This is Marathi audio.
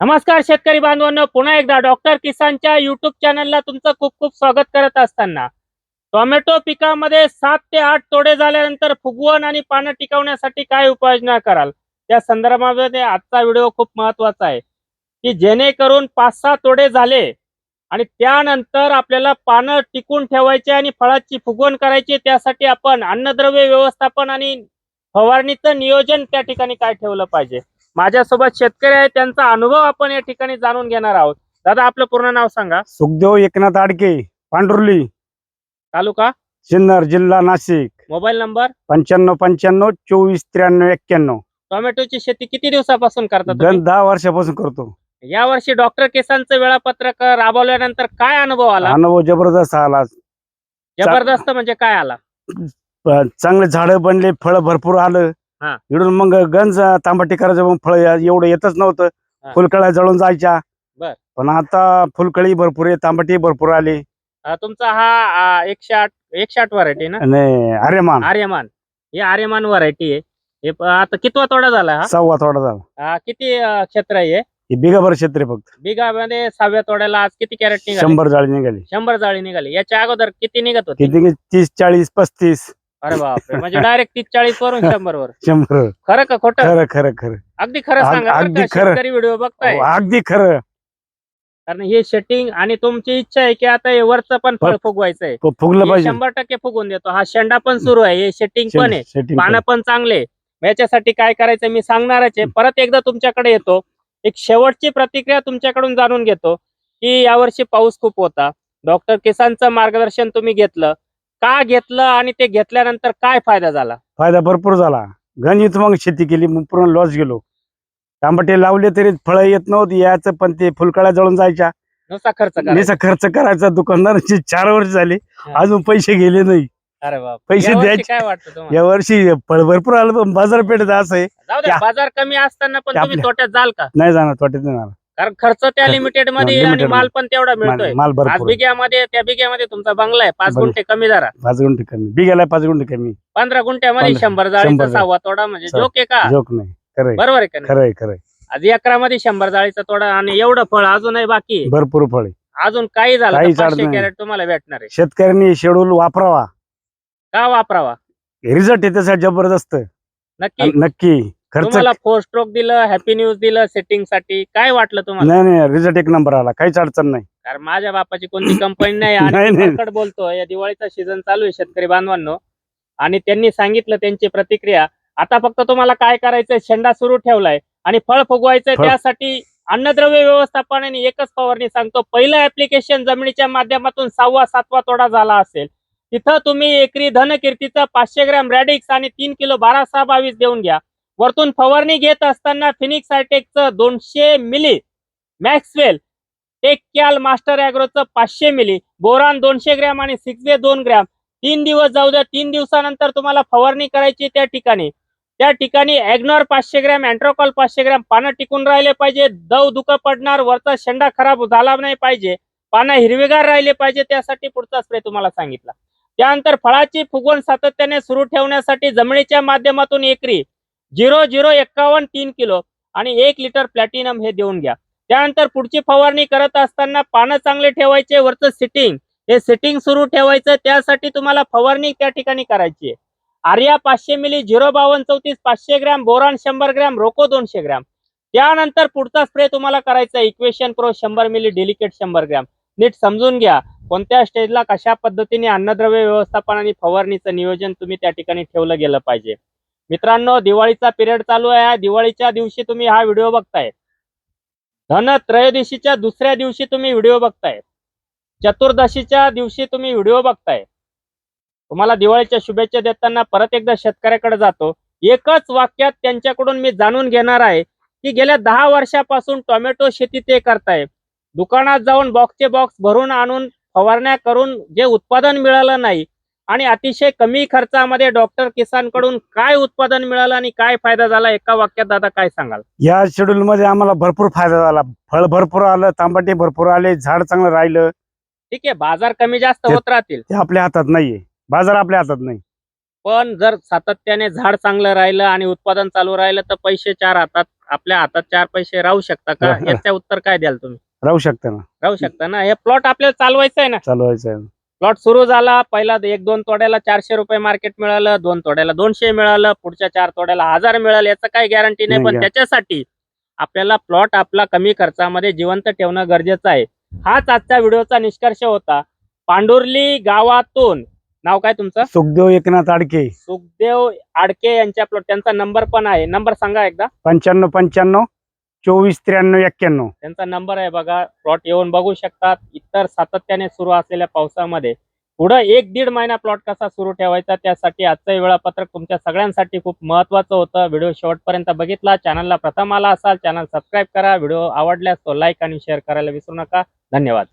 नमस्कार शेतकरी बांधवांनो पुन्हा एकदा डॉक्टर किसानच्या युट्यूब चॅनलला तुमचं खूप खूप स्वागत करत असताना. टोमॅटो पिकामध्ये सात ते आठ तोडे झाल्यानंतर फुगवण आणि पानं टिकवण्यासाठी काय उपाययोजना कराल? त्या संदर्भामध्ये आजचा व्हिडिओ खूप महत्त्वाचा आहे. की जेणेकरून पाच सहा तोडे झाले आणि त्यानंतर आपल्याला पानं टिकून ठेवायचे आणि फळाची फुगवण करायची त्यासाठी आपण अन्नद्रव्य व्यवस्थापन आणि फवारणीचं नियोजन त्या ठिकाणी काय ठेवलं पाहिजे? माझ्यासोबत शेतकरी आहे त्यांचा अनुभव आपण या ठिकाणी जाणून घेणार आहोत. दादा आपलं पूर्ण नाव सांगा. सुखदेव एकनाथ आडके पांढरुली. तालुका? सिन्नर जिल्हा नाशिक. Mobile number? पंच्याण्णव पंच्याण्णव चोवीस त्र्याण्णव एक्क्याण्णव. टोमॅटोची शेती किती दिवसापासून करता तुम्ही? गण दहा वर्षापासून करतो. या वर्षी डॉक्टर केसांचं वेळापत्रक राबवल्यानंतर काय अनुभव आला? अनुभव जबरदस्त आला. जबरदस्त म्हणजे काय आला? चांगले झाडं बनले फळ भरपूर आलं. इकडून मग गंज तांबाटी करायचं मग फळ एवढं येतच नव्हतं. फुलकळ्या जळून जायच्या. बर. पण आता फुलकळी भरपूर आहे तांबाटी भरपूर आली. तुमचा हा एकशे आठ एकशे आठ व्हरायटी ना? आणि आर्यमान. आर्यमान. ही आर्यमान व्हरायटी आहे. हे आता कितवा तोडा झाला सव्वा थोडा झाला. किती क्षेत्र आहे बिगाभर क्षेत्र फक्त. बिघामध्ये सहाव्या तोड्याला आज किती कॅरेट निघाले? शंभर जाळी निघाली. शंभर जाळी निघाली. याच्या अगोदर किती निघत होती? तीस चाळीस पस्तीस. अरे बापरे. म्हणजे डायरेक्ट तीस चाळीस वरून शंभर वर शंभर. खरं का खोटं? खरं खरं खरं. अगदी खरं अग- सांगा अगदी खरं. शेतकरी व्हिडिओ बघताय. अगदी खरं. कारण हे सेटिंग आणि तुमची इच्छा आहे की आता हे वरचं पण फळ फळ- फुगवायचंय. फ- फुगलं हे पाहिजे. शंभर टक्के फुगून देतो. हा शेंडा पण सुरू आहे. हे सेटिंग पण आहे. Setting पानं पण. चांगले आहे. मग याच्यासाठी काय करायचं मी सांगणारच आहे. परत एकदा तुमच्याकडे येतो. एक शेवटची प्रतिक्रिया तुमच्याकडून जाणून घेतो की यावर्षी पाऊस खूप होता. डॉक्टर किसानचं मार्गदर्शन तुम्ही घेतलं. का घेतलं आणि ते घेतल्यानंतर काय फायदा झाला? फायदा भरपूर झाला. गणित मग शेती केली मग पूर्ण लॉस गेलो. तांबटे लावले तरी फळं येत नव्हती याचं पण ते फुलकळ्या जळून जायच्या. नुसता खर्च खर्च करायचा दुकानदाराची चार वर्ष झाली. हा. अजून पैसे गेले नाही. अरे बाप. पैसे यावर्षी द्यायचे. काय वाटतं तुम्हाला? या वर्षी फळ भरपूर आलं पण बाजारपेठेत असं आहे. जाऊ दे त्या- बाजार कमी असताना पण त्या तुम्ही आपल्या- तोट्यात जाल का? नाही जाणार तोट्यात नाही जाणार. कारण खर्च त्या लिमिटेडमध्ये आणि माल मध्ये. पण तेवढा मिळतोय माल- आज भरपूर. बिघ्यामध्ये त्या बिघ्यामध्ये तुमचा बंगला आहे पाच. गुंठे कमी जरा पाच गुंठे कमी बिघाला पाच गुंठे कमी पंधरा गुंठ्यामध्ये पंधरा- शंभर जाळीचा शंभर जाळी. सहावा तोडा म्हणजे सहा. जोक आहे का जोक नाही खरंय बरोबर आहे का नाही खरंय खरंय आज एकरामध्ये शंभर जाळीचा तोडा आणि एवढं फळ अजूनही बाकी आहे. भरपूर फळ. अजून काही झालं काहीच तर पाचशे अडचण नाही. कॅरेट तुम्हाला भेटणार आहे शेतकऱ्यांनी शेड्यूल वापरावा का वापरावा रिझल्ट त्याचा जबरदस्त नक्की नक्की खर्च तुम्हाला फोर स्ट्रोक दिलं हॅपी न्यूज दिलं सेटिंगसाठी काय वाटलं तुम्हाला? नाही नाही रिझल्ट एक नंबर आला. काहीच अडचण नाही. कारण माझ्या बापाची कोणती कंपनी नाही आणि नाही, मी नाही. फटकट बोलतो या दिवाळीचा सीझन चालू आहे शेतकरी बांधवांनो. आणि त्यांनी सांगितलं त्यांची प्रतिक्रिया. आता फक्त तुम्हाला काय करायचंय? शेंडा सुरू ठेवलाय. आणि फळ फुगवायचंय फळ. त्यासाठी अन्नद्रव्य व्यवस्थापन आणि एकच फवारणी सांगतो. पहिलं ऍप्लिकेशन जमिनीच्या माध्यमातून सहावा सातवा तोडा झाला असेल. तिथं तुम्ही एकरी धनकीर्तीचं पाचशे ग्रॅम रॅडिक्स आणि तीन किलो बारा सहा बावीस देऊन घ्या. वरतून फवारणी घेत असताना फिनिक्स हायटेकचं दोनशे मिली. मॅक्सवेल टेक कॅल मास्टर अॅग्रोचं पाचशे मिली. बोरान दोनशे ग्रॅम आणि सिक्स वे दोन ग्रॅम. तीन दिवस जाऊ द्या तीन दिवसानंतर तुम्हाला फवारणी करायची त्या ठिकाणी. त्या ठिकाणी ॲग्नॉर पाचशे ग्रॅम अँट्रोकॉल पाचशे ग्रॅम. पानं टिकून राहिले पाहिजे दव दुखं पडणार वरचा शेंडा खराब झाला नाही पाहिजे. पानं हिरवेगार राहिले पाहिजे त्यासाठी पुढचा स्प्रे तुम्हाला सांगितला. त्यानंतर फळाची फुगवण सातत्याने सुरू ठेवण्यासाठी जमिनीच्या माध्यमातून एकरी. झिरो झिरो एक्कावन्न तीन किलो आणि एक लिटर प्लॅटिनम हे देऊन घ्या. त्यानंतर पुढची फवारणी करत असताना पानं चांगले ठेवायचे वरचं सिटिंग हे सिटिंग सुरू ठेवायचं त्यासाठी तुम्हाला फवारणी त्या ठिकाणी करायची आहे. आर्या पाचशे मिली झिरो बावन्न चौतीस पाचशे ग्रॅम बोरान शंभर ग्रॅम रोको दोनशे ग्रॅम. त्यानंतर पुढचा स्प्रे तुम्हाला करायचा इक्वेशन प्रो शंभर मिली डेलिकेट शंभर ग्रॅम. नीट समजून घ्या कोणत्या स्टेजला कशा पद्धतीने अन्नद्रव्य व्यवस्थापन आणि फवारणीचं नियोजन तुम्ही त्या ठिकाणी ठेवलं गेलं पाहिजे. मित्रांनो दिवाळीचा पिरियड चालू आहे. दिवाळीच्या दिवशी तुम्ही हा व्हिडिओ बघताय. धन त्रयोदशीच्या दुसऱ्या दिवशी तुम्ही व्हिडिओ बघताय. चतुर्दशीच्या दिवशी तुम्ही व्हिडिओ बघताय. तुम्हाला दिवाळीच्या शुभेच्छा देताना परत एकदा शेतकऱ्याकडे जातो. एकच वाक्यात त्यांच्याकडून मी जाणून घेणार आहे की गेल्या दहा वर्षापासून टोमॅटो शेती ते करताय. दुकानात जाऊन बॉक्सचे बॉक्स भरून आणून फवारण्या करून जे उत्पादन मिळालं नाही आणि अतिशय कमी खर्चामध्ये डॉक्टर किसानकडून काय उत्पादन मिळालं आणि काय फायदा झाला एका वाक्यात दादा काय सांगाल? या शेड्यूल मध्ये आम्हाला भरपूर फायदा झाला. फळ भरपूर आलं तांबाटे भरपूर आले झाड चांगलं राहिलं. ठीक आहे बाजार कमी जास्त होत राहतील. ते आपल्या हातात नाहीये. बाजार आपल्या हातात नाही. पण जर सातत्याने झाड चांगलं राहिलं आणि उत्पादन चालू राहिलं तर पैसे चार हातात आपल्या हातात चार पैसे राहू शकता का? हा. याचं उत्तर काय द्याल तुम्ही? राहू शकतं ना. राहू शकता ना? हे प्लॉट आपल्याला चालवायचं आहे ना? चालवायचं आहे. प्लॉट सुरू झाला. पहिला एक दोन तोड्याला चारशे रुपये मार्केट मिळालं दोन तोड्याला दोनशे मिळालं पुढच्या चार तोड्याला हजार मिळालं याचं काही गॅरंटी नाही. पण. त्याच्यासाठी आपल्याला प्लॉट आपला कमी खर्चामध्ये जिवंत ठेवणं गरजेचं आहे. हाच आजच्या व्हिडिओचा निष्कर्ष होता. पांडुर्ली गावातून नाव काय तुमचं? सुखदेव एकनाथ आडके. सुखदेव आडके यांच्या प्लॉट त्यांचा नंबर पण आहे. नंबर सांगा एकदा. पंच्याण्णव पंच्याण्णव. चोवीस त्र्याण्णव एक्क्याण्णव. त्यांचा नंबर आहे बघा. प्लॉट येऊन बघू शकतात. इतर सातत्याने सुरू असलेल्या पावसामध्ये पुढं एक दीड महिना प्लॉट कसा सुरू ठेवायचा त्यासाठी आजचं वेळापत्रक तुमच्या सगळ्यांसाठी खूप महत्वाचं होतं. व्हिडिओ शेवटपर्यंत बघितला. चॅनलला प्रथम आला असाल चॅनल सबस्क्राईब करा. व्हिडिओ आवडल्यास तो लाईक आणि शेअर करायला विसरू नका. धन्यवाद.